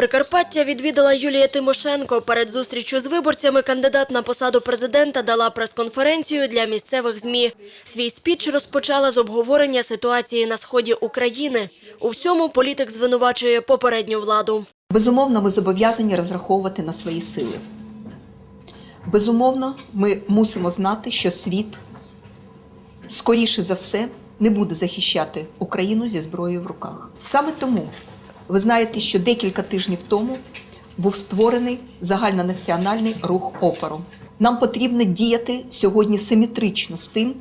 Прикарпаття відвідала Юлія Тимошенко. Перед зустрічю з виборцями кандидат на посаду президента дала прес-конференцію для місцевих ЗМІ. Свій спіч розпочала з обговорення ситуації на сході України. У всьому політик звинувачує попередню владу. Безумовно, ми зобов'язані розраховувати на свої сили. Безумовно, ми мусимо знати, що світ скоріше за все не буде захищати Україну зі зброєю в руках. Саме тому ви знаєте, що декілька тижнів тому був створений загальнонаціональний рух опору. Нам потрібно діяти сьогодні симетрично з тим,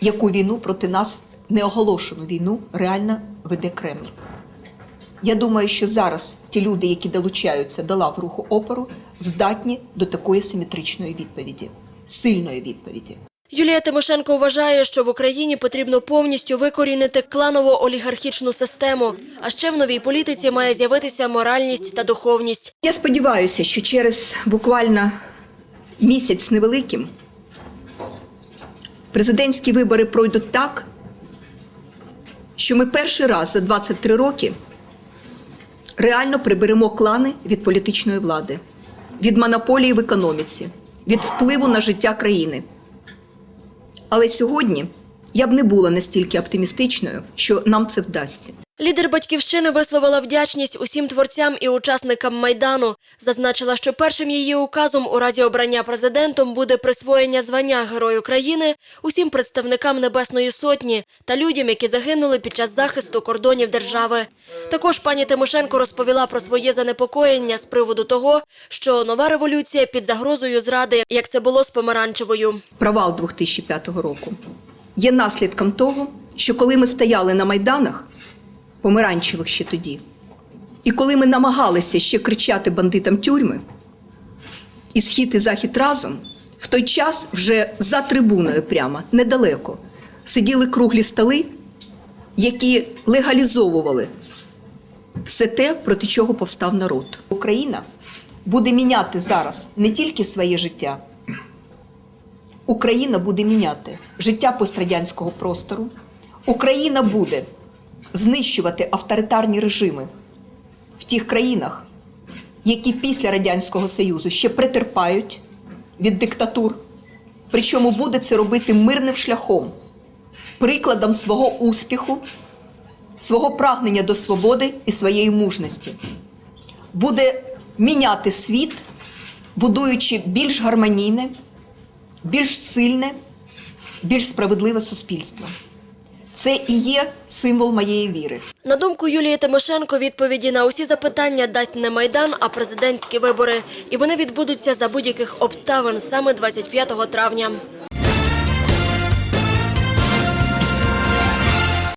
яку війну проти нас неоголошену війну реально веде Кремль. Я думаю, що зараз ті люди, які долучаються до лав руху опору, здатні до такої симетричної відповіді, сильної відповіді. Юлія Тимошенко вважає, що в Україні потрібно повністю викорінити кланово-олігархічну систему. А ще в новій політиці має з'явитися моральність та духовність. Я сподіваюся, що через буквально місяць невеликим президентські вибори пройдуть так, що ми перший раз за 23 роки реально приберемо клани від політичної влади, від монополії в економіці, від впливу на життя країни. Але сьогодні я б не була настільки оптимістичною, що нам це вдасться. Лідер батьківщини висловила вдячність усім творцям і учасникам майдану. Зазначила, що першим її указом у разі обрання президентом буде присвоєння звання Герою країни усім представникам Небесної Сотні та людям, які загинули під час захисту кордонів держави. Також пані Тимошенко розповіла про своє занепокоєння з приводу того, що нова революція під загрозою зради, як це було з помаранчевою. провал 2005 року є наслідком того, що коли ми стояли на майданах, помаранчевих ще тоді, і коли ми намагалися ще кричати бандитам тюрми, і схід і захід разом, в той час вже за трибуною прямо недалеко сиділи круглі столи, які легалізовували все те, проти чого повстав народ. Україна буде міняти зараз не тільки своє життя. Україна буде міняти життя пострадянського простору. Україна буде знищувати авторитарні режими в тих країнах, які після Радянського Союзу ще претерпають від диктатур. Причому буде це робити мирним шляхом, прикладом свого успіху, свого прагнення до свободи і своєї мужності. Буде міняти світ, будуючи більш гармонійне, більш сильне, більш справедливе суспільство. Це і є символ моєї віри. На думку Юлії Тимошенко, відповіді на усі запитання дасть не майдан, а президентські вибори, і вони відбудуться за будь-яких обставин саме 25 травня.